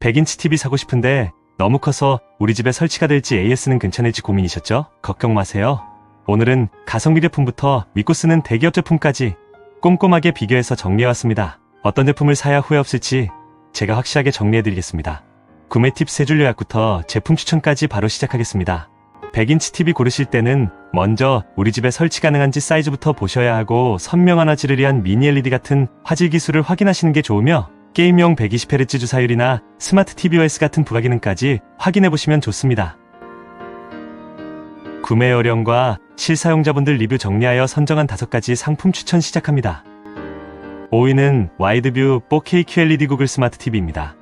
100인치 TV 사고 싶은데 너무 커서 우리 집에 설치가 될지 AS는 괜찮을지 고민이셨죠? 걱정 마세요. 오늘은 가성비 제품부터 믿고 쓰는 대기업 제품까지 꼼꼼하게 비교해서 정리해왔습니다. 어떤 제품을 사야 후회 없을지 제가 확실하게 정리해드리겠습니다. 구매 팁 세 줄 요약부터 제품 추천까지 바로 시작하겠습니다. 100인치 TV 고르실 때는 먼저 우리 집에 설치 가능한지 사이즈부터 보셔야 하고 선명한 화질을 위한 미니 LED 같은 화질 기술을 확인하시는 게 좋으며 게임용 120Hz 주사율이나 스마트 tvOS 같은 부가 기능까지 확인해 보시면 좋습니다. 구매 요령과 실사용자분들 리뷰 정리하여 선정한 5가지 상품 추천 시작합니다. 5위는 와이드뷰 4K QLED 구글 스마트 TV입니다.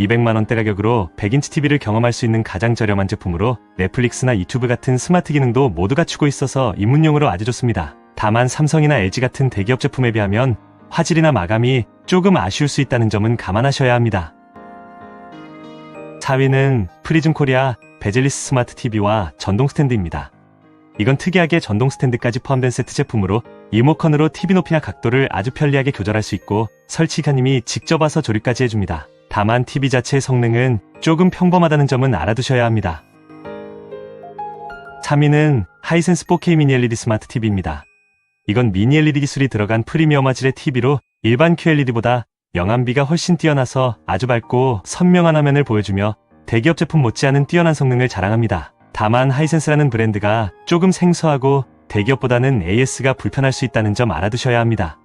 200만원대 가격으로 100인치 TV를 경험할 수 있는 가장 저렴한 제품으로 넷플릭스나 유튜브 같은 스마트 기능도 모두 갖추고 있어서 입문용으로 아주 좋습니다. 다만 삼성이나 LG 같은 대기업 제품에 비하면 화질이나 마감이 조금 아쉬울 수 있다는 점은 감안하셔야 합니다. 4위는 프리즘 코리아 베젤리스 스마트 TV와 전동 스탠드입니다. 이건 특이하게 전동 스탠드까지 포함된 세트 제품으로 리모컨으로 TV 높이나 각도를 아주 편리하게 조절할 수 있고 설치가님이 직접 와서 조립까지 해줍니다. 다만 TV 자체의 성능은 조금 평범하다는 점은 알아두셔야 합니다. 3위는 하이센스 4K 미니 LED 스마트 TV입니다. 이건 미니 LED 기술이 들어간 프리미엄 화질의 TV로 일반 QLED보다 영암비가 훨씬 뛰어나서 아주 밝고 선명한 화면을 보여주며 대기업 제품 못지않은 뛰어난 성능을 자랑합니다. 다만 하이센스라는 브랜드가 조금 생소하고 대기업보다는 AS가 불편할 수 있다는 점 알아두셔야 합니다.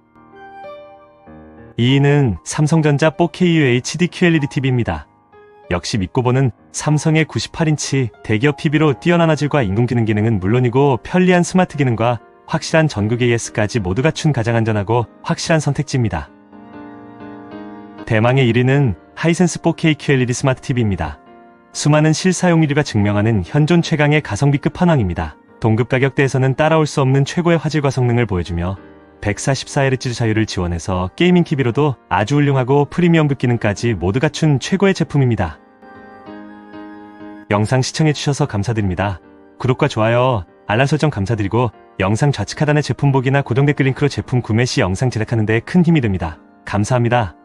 2위는 삼성전자 4K UHD QLED TV입니다. 역시 믿고 보는 삼성의 98인치 대기업 TV로 뛰어난 화질과 인공지능 기능은 물론이고 편리한 스마트 기능과 확실한 전국 AS까지 모두 갖춘 가장 안전하고 확실한 선택지입니다. 대망의 1위는 하이센스 4K QLED 스마트 TV입니다. 수많은 실사용 리뷰가 증명하는 현존 최강의 가성비 끝판왕입니다. 동급 가격대에서는 따라올 수 없는 최고의 화질과 성능을 보여주며 144Hz 자율을 지원해서 게이밍 TV로도 아주 훌륭하고 프리미엄 급 기능까지 모두 갖춘 최고의 제품입니다. 영상 시청해주셔서 감사드립니다. 구독과 좋아요, 알람 설정 감사드리고 영상 좌측 하단의 제품 보기나 고정 댓글 링크로 제품 구매 시 영상 제작하는 데 큰 힘이 됩니다. 감사합니다.